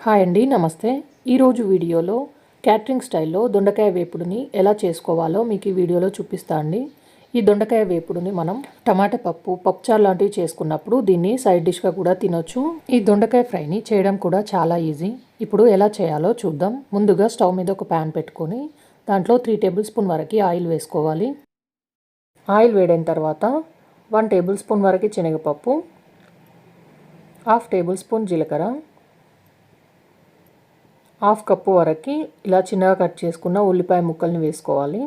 Hi అండి నమస్తే. ఈరోజు వీడియోలో క్యాటరింగ్ స్టైల్లో దొండకాయ వేపుడుని ఎలా చేసుకోవాలో మీకు ఈ వీడియోలో చూపిస్తా అండి. ఈ దొండకాయ వేపుడుని మనం టమాటా పప్పు పప్పుచారు లాంటివి చేసుకున్నప్పుడు దీన్ని సైడ్ డిష్గా కూడా తినొచ్చు. ఈ దొండకాయ ఫ్రైని చేయడం కూడా చాలా ఈజీ. ఇప్పుడు ఎలా చేయాలో చూద్దాం. ముందుగా స్టవ్ మీద ఒక ప్యాన్ పెట్టుకొని దాంట్లో త్రీ టేబుల్ స్పూన్ వరకు ఆయిల్ వేసుకోవాలి. ఆయిల్ వేడైన తర్వాత వన్ టేబుల్ స్పూన్ వరకు శనగపప్పు హాఫ్ టేబుల్ స్పూన్ జీలకర్ర హాఫ్ కప్పు వరకు ఇలా చిన్నగా కట్ చేసుకున్న ఉల్లిపాయ ముక్కల్ని వేసుకోవాలి.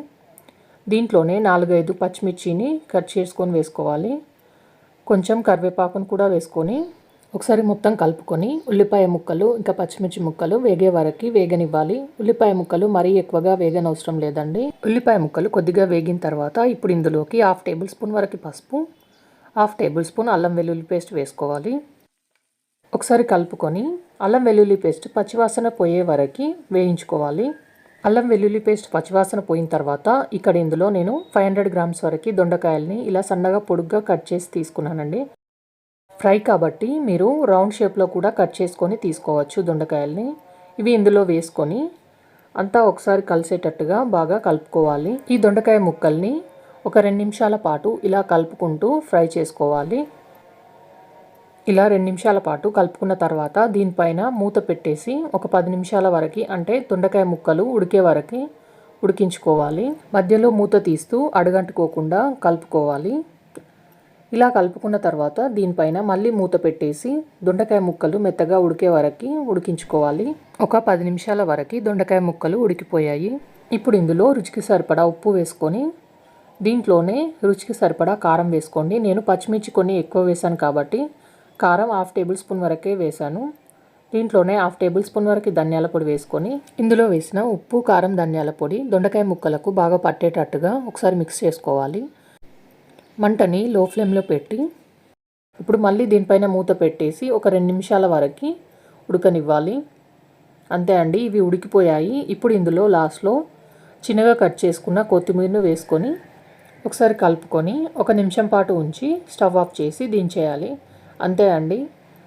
దీంట్లోనే నాలుగైదు పచ్చిమిర్చిని కట్ చేసుకొని వేసుకోవాలి. కొంచెం కరివేపాకును కూడా వేసుకొని ఒకసారి మొత్తం కలుపుకొని ఉల్లిపాయ ముక్కలు ఇంకా పచ్చిమిర్చి ముక్కలు వేగే వరకు వేగనివ్వాలి. ఉల్లిపాయ ముక్కలు మరీ ఎక్కువగా వేగనవసరం లేదండి. ఉల్లిపాయ ముక్కలు కొద్దిగా వేగిన తర్వాత ఇప్పుడు ఇందులోకి హాఫ్ టేబుల్ స్పూన్ వరకు పసుపు హాఫ్ టేబుల్ స్పూన్ అల్లం వెల్లుల్లి పేస్ట్ వేసుకోవాలి. ఒకసారి కలుపుకొని అల్లం వెల్లుల్లి పేస్ట్ పచ్చివాసన పోయే వరకు వేయించుకోవాలి. అల్లం వెల్లుల్లి పేస్ట్ పచ్చివాసన పోయిన తర్వాత ఇక్కడ ఇందులో నేను ఫైవ్ హండ్రెడ్ గ్రామ్స్ వరకు దొండకాయల్ని ఇలా సన్నగా పొడుగ్గా కట్ చేసి తీసుకున్నానండి. ఫ్రై కాబట్టి మీరు రౌండ్ షేప్లో కూడా కట్ చేసుకొని తీసుకోవచ్చు దొండకాయల్ని. ఇవి ఇందులో వేసుకొని అంతా ఒకసారి కలిసేటట్టుగా బాగా కలుపుకోవాలి. ఈ దొండకాయ ముక్కల్ని ఒక రెండు నిమిషాల పాటు ఇలా కలుపుకుంటూ ఫ్రై చేసుకోవాలి. ఇలా రెండు నిమిషాల పాటు కలుపుకున్న తర్వాత దీనిపైన మూత పెట్టేసి ఒక పది నిమిషాల వరకు అంటే దొండకాయ ముక్కలు ఉడికే వరకు ఉడికించుకోవాలి. మధ్యలో మూత తీస్తూ అడగంటుకోకుండా కలుపుకోవాలి. ఇలా కలుపుకున్న తర్వాత దీనిపైన మళ్ళీ మూత పెట్టేసి దొండకాయ ముక్కలు మెత్తగా ఉడికే వరకు ఉడికించుకోవాలి. ఒక పది నిమిషాల వరకు దొండకాయ ముక్కలు ఉడికిపోయాయి. ఇప్పుడు ఇందులో రుచికి సరిపడా ఉప్పు వేసుకొని దీంట్లోనే రుచికి సరిపడా కారం వేసుకోండి. నేను పచ్చిమిర్చి కొన్ని ఎక్కువ వేశాను కాబట్టి కారం హాఫ్ టేబుల్ స్పూన్ వరకే వేసాను దీంట్లోనే హాఫ్ టేబుల్ స్పూన్ వరకు ధనియాల పొడి వేసుకొని ఇందులో వేసిన ఉప్పు కారం ధనియాల పొడి దొండకాయ ముక్కలకు బాగా పట్టేటట్టుగా ఒకసారి మిక్స్ చేసుకోవాలి. మంటని లో ఫ్లేమ్లో పెట్టి ఇప్పుడు మళ్ళీ దీనిపైన మూత పెట్టేసి ఒక రెండు నిమిషాల వరకు ఉడకనివ్వాలి. అంతే అండి ఇవి ఉడికిపోయాయి. ఇప్పుడు ఇందులో లాస్ట్లో చిన్నగా కట్ చేసుకున్న కొత్తిమీరను వేసుకొని ఒకసారి కలుపుకొని ఒక నిమిషం పాటు ఉంచి స్టవ్ ఆఫ్ చేసి దించేయాలి. అంతే అండి.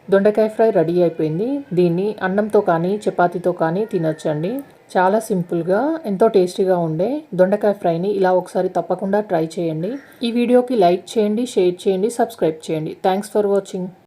దొండకాయ ఫ్రై రెడీ అయిపోయింది. దీన్ని అన్నంతో కానీ చపాతీతో కానీ తినొచ్చండి. చాలా సింపుల్గా ఎంతో టేస్టీగా ఉండే దొండకాయ ఫ్రైని ఇలా ఒకసారి తప్పకుండా ట్రై చేయండి. ఈ వీడియోకి లైక్ చేయండి షేర్ చేయండి సబ్స్క్రైబ్ చేయండి. Thanks for watching.